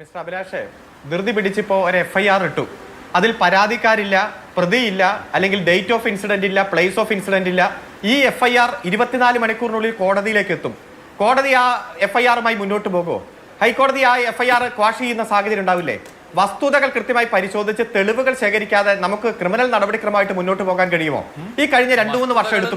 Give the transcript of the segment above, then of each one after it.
Mister അഭിലാഷെ ധൃതി പിടിച്ചിപ്പോ ഒരു F I R ഇട്ടു. അതിൽ പരാതിക്കാരില്ല പ്രതിയില്ല അല്ലെങ്കിൽ ഡേറ്റ് ഓഫ് ഇൻസിഡന്റ് ഇല്ല പ്ലേസ് ഓഫ് ഇൻസിഡന്റ് ഇല്ല. ഈ എഫ് ഐ ആർ ഇരുപത്തിനാല് മണിക്കൂറിനുള്ളിൽ കോടതിയിലേക്ക് എത്തും. കോടതി ആ എഫ് ഐ ആറുമായി മുന്നോട്ട് പോകുമോ ഹൈക്കോടതി ആ എഫ് ഐ ആർ ക്വാഷ് ചെയ്യുന്ന സാഹചര്യം ഉണ്ടാവില്ലേ? വസ്തുതകൾ കൃത്യമായി പരിശോധിച്ച് തെളിവുകൾ ശേഖരിക്കാതെ നമുക്ക് ക്രിമിനൽ നടപടിക്രമമായിട്ട് മുന്നോട്ട് പോകാൻ കഴിയുമോ? ഈ കഴിഞ്ഞ രണ്ടു മൂന്ന് വർഷം എടുത്ത്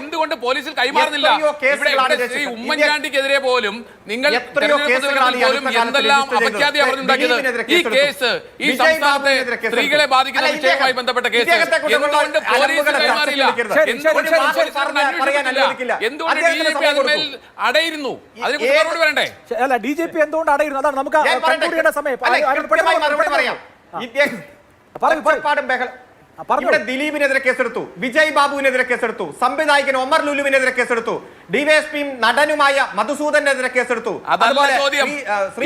എന്തുകൊണ്ട് പോലീസിൽ കൈമാറുന്നില്ല? ഉമ്മൻചാണ്ടിക്കെതിരെ പോലും നിങ്ങൾ എന്തെല്ലാം അപഖ്യാതി. പറഞ്ഞുണ്ടാക്കിയത് ഈ കേസ് ഈ സംസ്ഥാനത്തെ കേസെടുത്തു. സ്ത്രീകളെ ബാധിക്കുന്ന അല്ല, വിഷയവുമായി ബന്ധപ്പെട്ട കേസ് എന്തുകൊണ്ട് പോലീസിന് അലമ്പുകളെ കൈമാറില്ല എന്തുകൊണ്ട് പോലീസ് ഡി ജി പി അതിന്മേൽ അടയിരുന്നു? മറുപടി പറയണ്ടേ? അല്ല ഡി ജി പി എന്തുകൊണ്ട് അടയിരുന്നു? അതാണ് നമുക്ക് സമയം. പറയാം. ഇവിടെ ദിലീപിനെതിരെ കേസെടുത്തു വിജയ് ബാബുവിനെതിരെ കേസെടുത്തു സംവിധായകൻ ഒമർ ലുലുവിനെതിരെ കേസെടുത്തു ഡിവൈഎസ്പിയും നടനുമായ മധുസൂദനെതിരെ കേസെടുത്തു. അതുപോലെ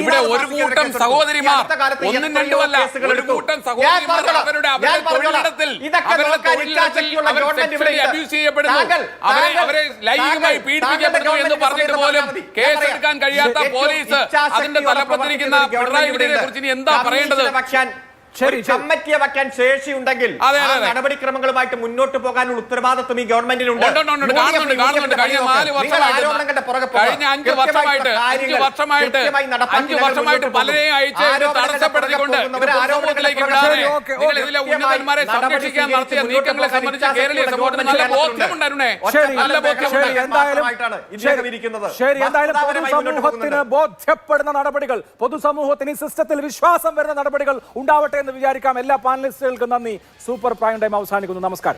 ഇവിടെ ഒരു കൂട്ടം സഹോദരിമാർ ഒന്നും രണ്ടുമല്ല ഒരു കൂട്ടം സഹോദരിമാർ അവരുടെ. തൊഴിലിടത്തിൽ തൊഴിലിടത്തിൽ അവർ sexually ചെയ്യപ്പെടുന്നു. അവരെ അവരെ ലൈംഗികമായി പീഡിപ്പിക്കപ്പെടുന്നു എന്ന് പറഞ്ഞിട്ട് പോലും. കേസെടുക്കാൻ കഴിയാത്ത പോലീസ് ഇച്ഛാശക്തിയോടെ അതിന്റെ തലപ്പത്തിരിക്കുന്ന പിണറായി വിജയനെ കുറിച്ച് ഇനി എന്താ പറയേണ്ടത്? ശരി, കമ്മിറ്റിയെ വയ്ക്കാൻ ശേഷിയുണ്ടെങ്കിൽ. നടപടിക്രമങ്ങളുമായിട്ട് മുന്നോട്ട് പോകാനുള്ള ഉത്തരവാദിത്വം ഈ ഗവൺമെന്റിനുണ്ട്. കഴിഞ്ഞ അഞ്ച് വർഷമായിട്ട് അഞ്ച് വർഷമായിട്ട് അഞ്ച് വർഷമായിട്ട് പലരെയും. അയച്ച് തടസ്സപ്പെടുത്തിക്കൊണ്ട് ഇതിലെ ഉന്നതന്മാരെ നടപടി സംരക്ഷിക്കാൻ നടത്തിയ സ്വീകരിച്ച് നീക്കങ്ങളെ സംബന്ധിച്ച് കേരളീയ സമൂഹത്തിന് നല്ല ഗവൺമെന്റ് ബോധ്യമുണ്ട് അരുണേ നല്ല ശരി ബോധ്യമുണ്ട്. എന്തായാലും ശരി, പൊതുസമൂഹത്തിന് ബോധ്യപ്പെടുന്ന നടപടികൾ പൊതുസമൂഹത്തിന് ഈ സിസ്റ്റത്തിൽ വിശ്വാസം വരുന്ന നടപടികൾ ഉണ്ടാവട്ടെ എന്ന് വിചാരിക്കാം. എല്ലാ പാനലിസ്റ്റുകൾക്കും നന്ദി. സൂപ്പർ പ്രൈം ടൈം അവസാനിക്കുന്നു. നമസ്കാരം.